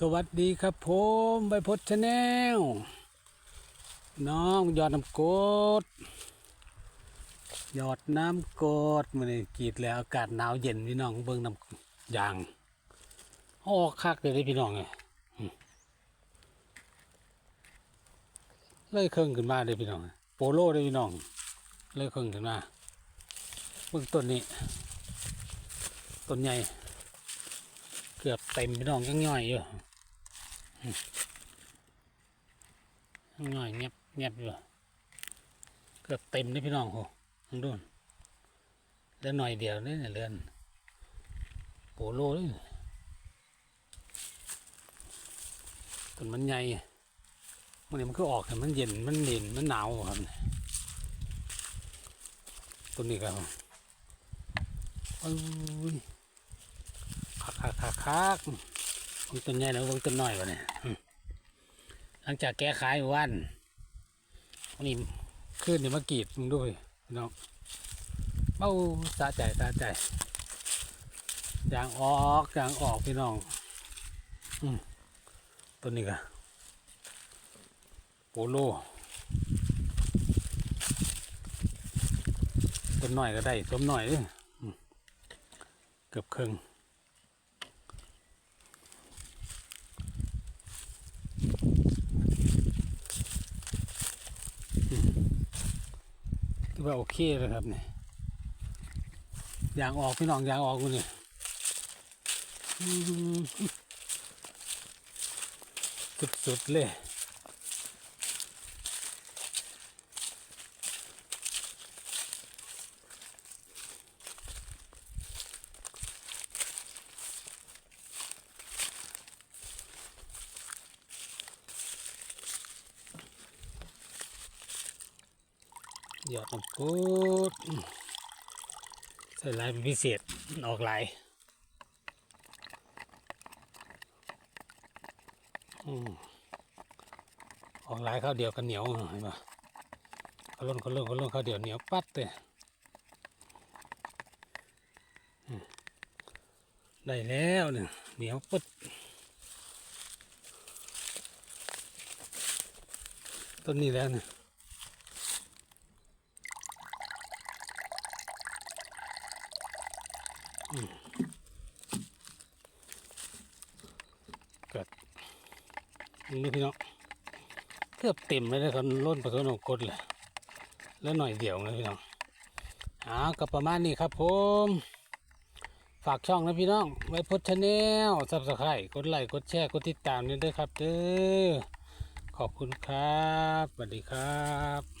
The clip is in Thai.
สวัสดีครับผมใบพดชาแนลน้องยอดน้ำกดยอดน้ำกดมันนี่กีดแล้วอากาศหนาวเย็นพี่น้องเบิ่งน้ำยางออกคักเลยเด้พี่น้องไงอืมเลยเครื่องขึ้นมาเลยพี่น้อง โปโลเลยพี่น้อง เลยเครื่องขึ้นมาเบิ่งต้นนี้ต้นใหญ่ กือบเต็มพี่น้องยังย่อยอยู่ยังย่อยเงียบเงียบอยู่เกือบเต็มเลยพี่น้องโหทางโดนเหลือหน่อยเดียวนี่เรือนโปโลนี่ต้นมันใหญ่มันนี่มันก็ออกแต่มันเย็นมันเย็นมันหนาวครับต้นนี้ครับโอ้ย คักคักคักเบิ่งต้นใหญ่แล้วเบิ่งต้นน้อยวะเนี่ยหลังจากแก้ขายวันวันนี้ขึ้นนี่มากรีดมึงด้วยน้องเบ้าสะใจสะใจยางออกยางออกพี่น้องอืมต้นนี้ก็โปโลต้นน้อยก็ได้ต้นน้อยเกือบครึ่ง ว่าโอเคเลยครับเนี่ยยางออกพี่น้องยางออกกูนี่ยสุดๆเลย ยอดน้ำกุดใส่ลายเป็นพิเศษออกลายออกลายข้าวเดียวกันเหนียวเห็นปะเขาล่นเขาล่นเขาล่นข้าวเดียวเหนียวปัดเลยได้แล้วเนี่ยเหนียวปึ๊ดต้นนี้แล้วเนี่ย เกิดนี่พี่น้องเกือบเต็มเลยนะครับล้นปเขาหนกดเลยแล้วหน่อยเดียวนะพี่น้องเอ้าก็ประมาณนี้ครับผมฝากช่องนะพี่น้องไว้พดชาแนลซับสไครต์กดไลค์กดแชร์กดติดตามนี่ด้วยครับเด้อขอบคุณครับสวัสดีครับ